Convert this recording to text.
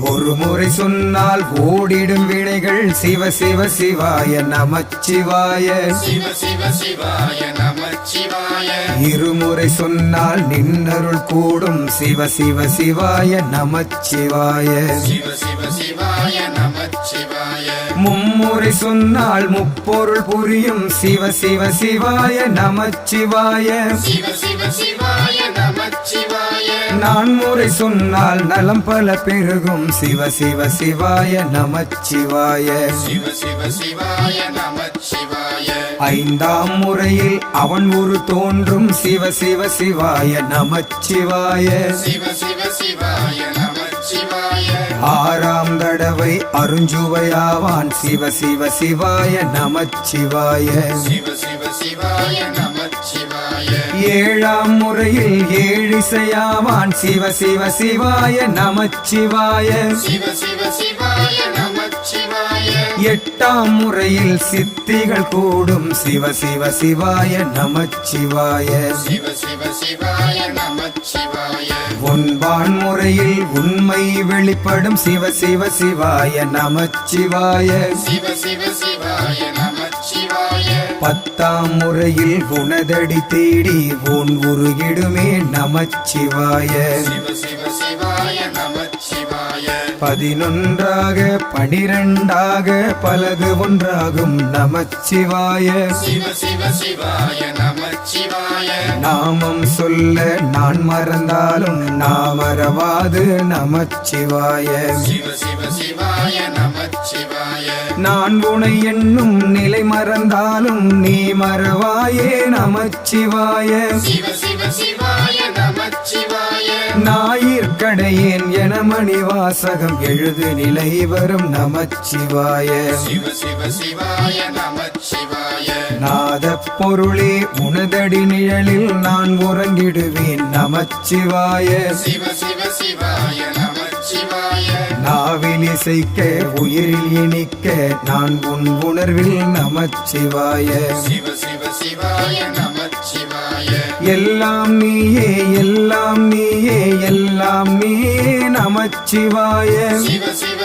ஒரு முறை சொன்னால் ஓடிடும் வினைகள் சிவ சிவ சிவாய நமச்சிவாய. சிவ சிவ சிவாய நமச்சிவாய. இருமுறை சொன்னால் நின்னருள் கூடும் சிவ சிவ சிவாய நமச்சிவாய. சிவ சிவ சிவாய நமச்சிவாய. மும்முறை சொன்னால் முப்பொருள் புரியும். சிவ சிவ சிவாய நமச்சிவாய. சிவ சிவ சிவாய நமச்சிவாய. நான்முறை சொன்னால் நலம் பல பெருகும். சிவ சிவ சிவாய நமச்சிவாய. சிவ சிவ சிவாய நமச்சிவாய. ஐந்தாம் முறையில் அவன் ஒரு தோன்றும். சிவ சிவ சிவாய நமச்சிவாய. சிவ சிவ அருஞ்சுவையாவான். சிவ சிவ சிவாய நமச்சிவாய. சிவ சிவ சிவாய நமச்சிவாய ஏழாம் முறையில் ஏழிசையாவான். சிவ சிவ சிவாய நமச்சிவாய. சிவ சிவ சிவாய நம எட்டாம் முறையில் சித்திகள் கூடும். சிவ சிவ சிவாய நமச்சிவாய. சிவ சிவ சிவாய நமச்சிவாய ஒன்பான் முறையில் உண்மை வெளிப்படும். சிவ சிவ சிவாய நமச்சிவாய. சிவ சிவ சிவாய நமச்சிவாய பத்தாம் முறையில் உனதடி தேடி. உன் உருகிடுமே நமச்சிவாய. சிவ சிவ பதினொன்றாக பனிரெண்டாக பலது ஒன்றாகும் நமச்சிவாய. சிவ சிவ சிவாய நமச்சிவாய. நாமம் சொல்ல நான் மறந்தாலும் நாமரவாது நமச்சிவாய. சிவ சிவ சிவாய நமச்சிவாய. நான் உனை என்னும் நிலை மறந்தாலும் நீ மறவாயே நமச்சிவாய. சிவ சிவ நமச்சிவாய ஞாயிற்கடையேன் என மணிவாசகம் எழுது நிலை வரும் நமச்சிவாய. சிவ சிவ சிவாய நமச்சிவாய. நாத பொருளே உனதடி நிழலில் நான் உறங்கிடுவேன் நமச்சிவாய. சிவ சிவ சிவாய நமச்சிவாய. நாவில் இசைக்க உயிரில் இனிக்க நான் உன் உணர்வில் நமச்சிவாய. சிவ சிவ சிவாய நமச்சிவாய. எல்லாம் நீயே எல்லாம் நீயே நமச்சிவாய சிவ சிவ